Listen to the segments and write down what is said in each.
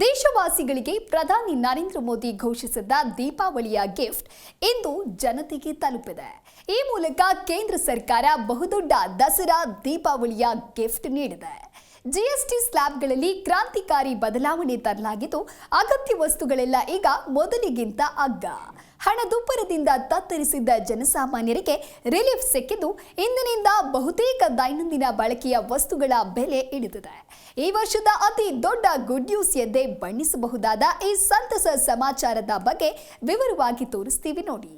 ದೇಶವಾಸಿಗಳಿಗೆ ಪ್ರಧಾನಿ ನರೇಂದ್ರ ಮೋದಿ ಘೋಷಿಸಿದ್ದ ದೀಪಾವಳಿಯ ಗಿಫ್ಟ್ ಇಂದು ಜನತೆಗೆ ತಲುಪಿದೆ. ಈ ಮೂಲಕ ಕೇಂದ್ರ ಸರ್ಕಾರ ಬಹುದೊಡ್ಡ ದಸರಾ ದೀಪಾವಳಿಯ ಗಿಫ್ಟ್ ನೀಡಿದೆ. ಜಿಎಸ್ಟಿ ಸ್ಲ್ಯಾಬ್ಗಳಲ್ಲಿ ಕ್ರಾಂತಿಕಾರಿ ಬದಲಾವಣೆ ತರಲಾಗಿದ್ದು, ಅಗತ್ಯ ವಸ್ತುಗಳೆಲ್ಲ ಈಗ ಮೊದಲಿಗಿಂತ ಅಗ್ಗ. ಹಣದುಬ್ಬರದಿಂದ ತತ್ತರಿಸಿದ್ದ ಜನಸಾಮಾನ್ಯರಿಗೆ ರಿಲೀಫ್ ಸಿಕ್ಕಿದ್ದು ಇಂದಿನಿಂದ ಬಹುತೇಕ ದೈನಂದಿನ ಬಳಕೆಯ ವಸ್ತುಗಳ ಬೆಲೆ ಇಳಿದಿದೆ. ಈ ವರ್ಷದ ಅತಿ ದೊಡ್ಡ ಗುಡ್ ನ್ಯೂಸ್ ಎಂದೇ ಬಣ್ಣಿಸಬಹುದಾದ ಈ ಸಂತಸ ಸಮಾಚಾರದ ಬಗ್ಗೆ ವಿವರವಾಗಿ ತೋರಿಸ್ತೀವಿ ನೋಡಿ.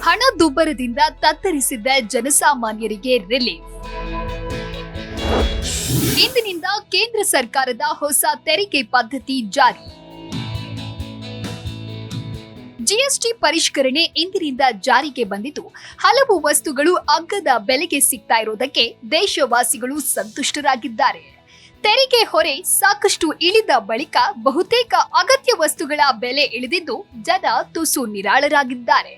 ಹಣದುಬ್ಬರದಿಂದ ತತ್ತರಿಸಿದ್ದ ಜನಸಾಮಾನ್ಯರಿಗೆ ರಿಲೀಫ್. ಇಂದಿನಿಂದ ಕೇಂದ್ರ ಸರ್ಕಾರದ ಹೊಸ ತೆರಿಗೆ ಪದ್ಧತಿ ಜಾರಿ. ಜಿಎಸ್ಟಿ ಪರಿಷ್ಕರಣೆ ಇಂದಿನಿಂದ ಜಾರಿಗೆ ಬಂದಿದ್ದು, ಹಲವು ವಸ್ತುಗಳು ಅಗ್ಗದ ಬೆಲೆಗೆ ಸಿಗ್ತಾ ಇರೋದಕ್ಕೆ ದೇಶವಾಸಿಗಳು ಸಂತುಷ್ಟರಾಗಿದ್ದಾರೆ. ತೆರಿಗೆ ಹೊರೆ ಸಾಕಷ್ಟು ಇಳಿದ ಬಳಿಕ ಬಹುತೇಕ ಅಗತ್ಯ ವಸ್ತುಗಳ ಬೆಲೆ ಇಳಿದಿದ್ದು, ಜನ ತುಸು ನಿರಾಳರಾಗಿದ್ದಾರೆ.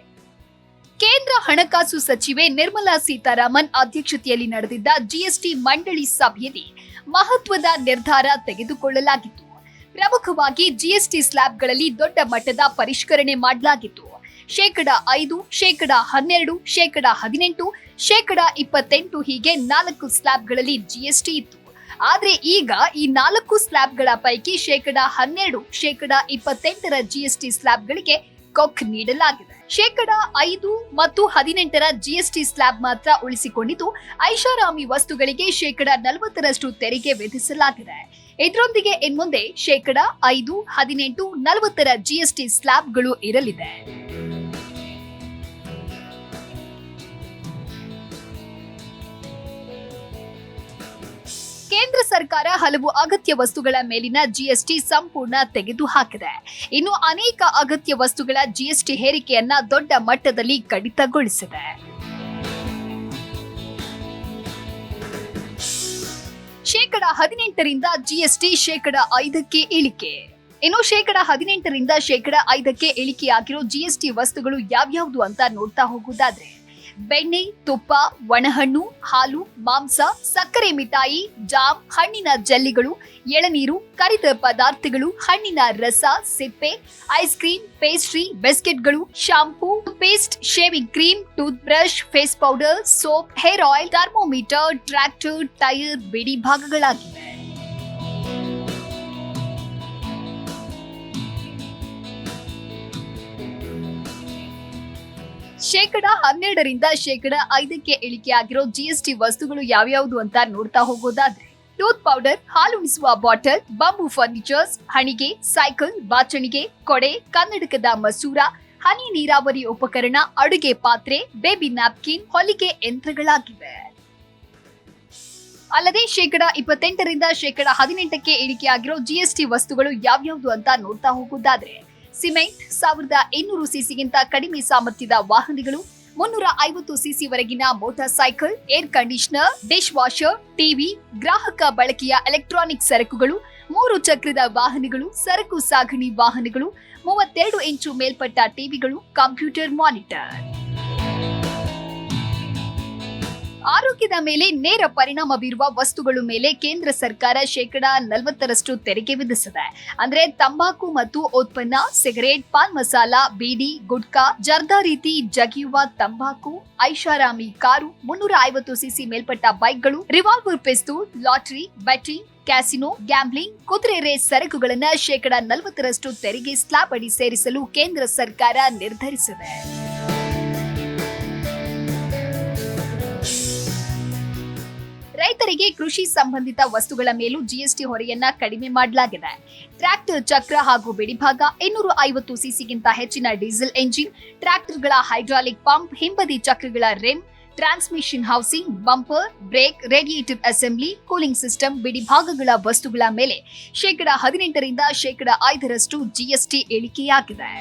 ಕೇಂದ್ರ ಹಣಕಾಸು ಸಚಿವೆ ನಿರ್ಮಲಾ ಸೀತಾರಾಮನ್ ಅಧ್ಯಕ್ಷತೆಯಲ್ಲಿ ನಡೆದಿದ್ದ ಜಿಎಸ್ಟಿ ಮಂಡಳಿ ಸಭೆಯಲ್ಲಿ ಮಹತ್ವದ ನಿರ್ಧಾರ ತೆಗೆದುಕೊಳ್ಳಲಾಗಿತ್ತು. ಪ್ರಮುಖವಾಗಿ ಜಿಎಸ್ಟಿ ಸ್ಲ್ಯಾಬ್ಗಳಲ್ಲಿ ದೊಡ್ಡ ಮಟ್ಟದ ಪರಿಷ್ಕರಣೆ ಮಾಡಲಾಗಿತ್ತು. ಶೇಕಡ ಐದು, ಶೇಕಡ ಹನ್ನೆರಡು, ಶೇಕಡ ಹದಿನೆಂಟು, ಶೇಕಡ ಇಪ್ಪತ್ತೆಂಟು ಹೀಗೆ ನಾಲ್ಕು ಸ್ಲ್ಯಾಬ್ಗಳಲ್ಲಿ ಜಿಎಸ್ಟಿ ಇತ್ತು. ಆದರೆ ಈಗ ಈ ನಾಲ್ಕು ಸ್ಲ್ಯಾಬ್ಗಳ ಪೈಕಿ ಶೇಕಡ ಹನ್ನೆರಡು, ಶೇಕಡ ಇಪ್ಪತ್ತೆಂಟರ ಜಿಎಸ್ಟಿ ಸ್ಲ್ಯಾಬ್ಗಳಿಗೆ ಕೊಕ್ ನೀಡಲಾಗಿದೆ. ಶೇಕಡ ಐದು ಮತ್ತು ಹದಿನೆಂಟರ ಜಿಎಸ್ಟಿ ಸ್ಲ್ಯಾಬ್ ಮಾತ್ರ ಉಳಿಸಿಕೊಂಡಿದ್ದು, ಐಷಾರಾಮಿ ವಸ್ತುಗಳಿಗೆ ಶೇಕಡ ನಲವತ್ತರಷ್ಟು ತೆರಿಗೆ ವಿಧಿಸಲಾಗಿದೆ. ಇದರೊಂದಿಗೆ ಇನ್ಮುಂದೆ ಶೇಕಡ ಐದು, ಹದಿನೆಂಟು, ನಲವತ್ತರ ಜಿಎಸ್ಟಿ ಸ್ಲ್ಯಾಬ್ಗಳು ಇರಲಿದೆ. ಕೇಂದ್ರ ಸರ್ಕಾರ ಹಲವು ಅಗತ್ಯ ವಸ್ತುಗಳ ಮೇಲಿನ ಜಿಎಸ್ಟಿ ಸಂಪೂರ್ಣ ತೆಗೆದುಹಾಕಿದೆ. ಇನ್ನು ಅನೇಕ ಅಗತ್ಯ ವಸ್ತುಗಳ ಜಿಎಸ್ಟಿ ಹೇರಿಕೆಯನ್ನ ದೊಡ್ಡ ಮಟ್ಟದಲ್ಲಿ ಕಡಿತಗೊಳಿಸಿದೆ. ಶೇಕಡ ಹದಿನೆಂಟರಿಂದ ಜಿಎಸ್ಟಿ ಶೇಕಡ ಐದಕ್ಕೆ ಇಳಿಕೆ. ಇನ್ನು ಶೇಕಡ ಹದಿನೆಂಟರಿಂದ ಶೇಕಡ ಐದಕ್ಕೆ ಇಳಿಕೆಯಾಗಿರೋ ಜಿಎಸ್ಟಿ ವಸ್ತುಗಳು ಯಾವ್ಯಾವುದು ಅಂತ ನೋಡ್ತಾ ಹೋಗುವುದಾದ್ರೆ ಬೆಣ್ಣೆ, ತುಪ್ಪ, ಒಣಹಣ್ಣು, ಹಾಲು, ಮಾಂಸ, ಸಕ್ಕರೆ ಮಿಠಾಯಿ, ಜಾಮ್, ಹಣ್ಣಿನ ಜಲ್ಲಿಗಳು, ಎಳನೀರು, ಕರಿದ ಪದಾರ್ಥಗಳು, ಹಣ್ಣಿನ ರಸ, ಸಿಪ್ಪೆ, ice cream, pastry, ಬಿಸ್ಕೆಟ್ಗಳು, shampoo, paste, shaving cream toothbrush face powder, soap, hair oil, thermometer, tractor, tyre, ಬಿಡಿ ಭಾಗಗಳಾಗಿವೆ. ಶೇಕಡ ಹನ್ನೆರಡರಿಂದ ಶೇಕಡ ಐದಕ್ಕೆ ಇಳಿಕೆ ಆಗಿರೋ ಜಿಎಸ್ಟಿ ವಸ್ತುಗಳು ಯಾವ್ಯಾವುದು ಅಂತ ನೋಡ್ತಾ ಹೋಗೋದಾದ್ರೆ, ಟೂತ್ ಪೌಡರ್ ಹಾಲುಣಿಸುವ ಬಾಟಲ್, ಬಂಬು ಫರ್ನಿಚರ್ಸ್, ಹಣಿಗೆ, ಸೈಕಲ್, ಬಾಚಣಿಗೆ, ಕೊಡೆ, ಕನ್ನಡಕದ ಮಸೂರ, ಹನಿ ನೀರಾವರಿ ಉಪಕರಣ, ಅಡುಗೆ ಪಾತ್ರೆ, ಬೇಬಿ ನ್ಯಾಪ್ಕಿನ್, ಹೊಲಿಗೆ ಯಂತ್ರಗಳಾಗಿವೆ. ಅಲ್ಲದೆ ಶೇಕಡ ಇಪ್ಪತ್ತೆಂಟರಿಂದ ಶೇಕಡ ಹದಿನೆಂಟಕ್ಕೆ ಇಳಿಕೆಯಾಗಿರೋ ಜಿಎಸ್ಟಿ ವಸ್ತುಗಳು ಯಾವ್ಯಾವುದು ಅಂತ ನೋಡ್ತಾ ಹೋಗೋದಾದ್ರೆ ಸಿಮೆಂಟ್ ಸಾವಿರದ ಇನ್ನೂರು ಸಿಸಿಗಿಂತ ಕಡಿಮೆ ಸಾಮರ್ಥ್ಯದ ವಾಹನಗಳು, ಮುನ್ನೂರ ಐವತ್ತು ಸಿಸಿ ವರೆಗಿನ motorcycle, air conditioner, dishwasher, TV, ಗ್ರಾಹಕ ಬಳಕೆಯ ಎಲೆಕ್ಟ್ರಾನಿಕ್ ಸರಕುಗಳು, ಮೂರು ಚಕ್ರದ ವಾಹನಗಳು, ಸರಕು ಸಾಗಣೆ ವಾಹನಗಳು, ಮೂವತ್ತೆರಡು ಇಂಚು ಮೇಲ್ಪಟ್ಟ ಟಿವಿಗಳು, ಕಂಪ್ಯೂಟರ್ ಮಾನಿಟರ್. ಆರೋಗ್ಯದ ಮೇಲೆ ನೇರ ಪರಿಣಾಮ ಬೀರುವ ವಸ್ತುಗಳ ಮೇಲೆ ಕೇಂದ್ರ ಸರ್ಕಾರ ಶೇಕಡಾ ನಲವತ್ತರಷ್ಟು ತೆರಿಗೆ ವಿಧಿಸಿದೆ. ಅಂದ್ರೆ ತಂಬಾಕು ಮತ್ತು ಉತ್ಪನ್ನ, ಸಿಗರೇಟ್, ಪಾನ್ ಮಸಾಲ, ಬೀಡಿ, ಗುಟ್ಕಾ ಜರ್ದಾ ರೀತಿ ಜಗಿಯುವ ತಂಬಾಕು, ಐಷಾರಾಮಿ ಕಾರು, ಮುನ್ನೂರ ಐವತ್ತು ಸಿಸಿ ಮೇಲ್ಪಟ್ಟ ಬೈಕ್ಗಳು, revolver pistol, lottery betting casino, gambling, ಕುದುರೆ ರೇಸ್ ಸರಕುಗಳನ್ನ ಶೇಕಡಾ ನಲವತ್ತರಷ್ಟು ತೆರಿಗೆ ಸ್ಲಾಬ್ ಅಡಿ ಸೇರಿಸಲು ಕೇಂದ್ರ ಸರ್ಕಾರ ನಿರ್ಧರಿಸಿದೆ. ರೈತರಿಗೆ ಕೃಷಿ ಸಂಬಂಧಿತ ವಸ್ತುಗಳ ಮೇಲೂ ಜಿಎಸ್ಟಿ ಹೊರೆಯನ್ನ ಕಡಿಮೆ ಮಾಡಲಾಗಿದೆ. ಟ್ರ್ಯಾಕ್ಟರ್ ಚಕ್ರ ಹಾಗೂ ಬಿಡಿಭಾಗ ಇನ್ನೂರ ಐವತ್ತು ಸಿಸಿಗಿಂತ ಹೆಚ್ಚಿನ ಡೀಸೆಲ್ ಎಂಜಿನ್, ಟ್ರ್ಯಾಕ್ಟರ್ಗಳ ಹೈಡ್ರಾಲಿಕ್ ಪಂಪ್, ಹಿಂಬದಿ ಚಕ್ರಗಳ rim, transmission housing, bumper, brake radiative assembly, cooling system, ಬಿಡಿಭಾಗಗಳ ವಸ್ತುಗಳ ಮೇಲೆ ಶೇಕಡ ಹದಿನೆಂಟರಿಂದ ಶೇಕಡ ಐದರಷ್ಟು ಜಿಎಸ್ಟಿ ಇಳಿಕೆಯಾಗಿದೆ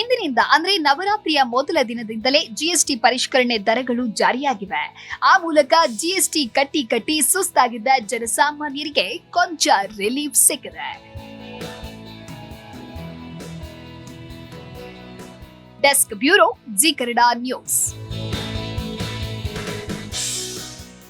ಇಂದಿನಿಂದ ಅಂದ್ರೆ ನವರಾತ್ರಿಯ ಮೊದಲ ದಿನದಿಂದಲೇ ಜಿಎಸ್ಟಿ ಪರಿಷ್ಕರಣೆ ದರಗಳು ಜಾರಿಯಾಗಿವೆ. ಆ ಮೂಲಕ ಜಿಎಸ್ಟಿ ಕಟ್ಟಿ ಕಟ್ಟಿ ಸುಸ್ತಾಗಿದ್ದ ಜನಸಾಮಾನ್ಯರಿಗೆ ಕೊಂಚ ರಿಲೀಫ್ ಸಿಕ್ಕಿದೆ. Desk bureau Zee Kannada news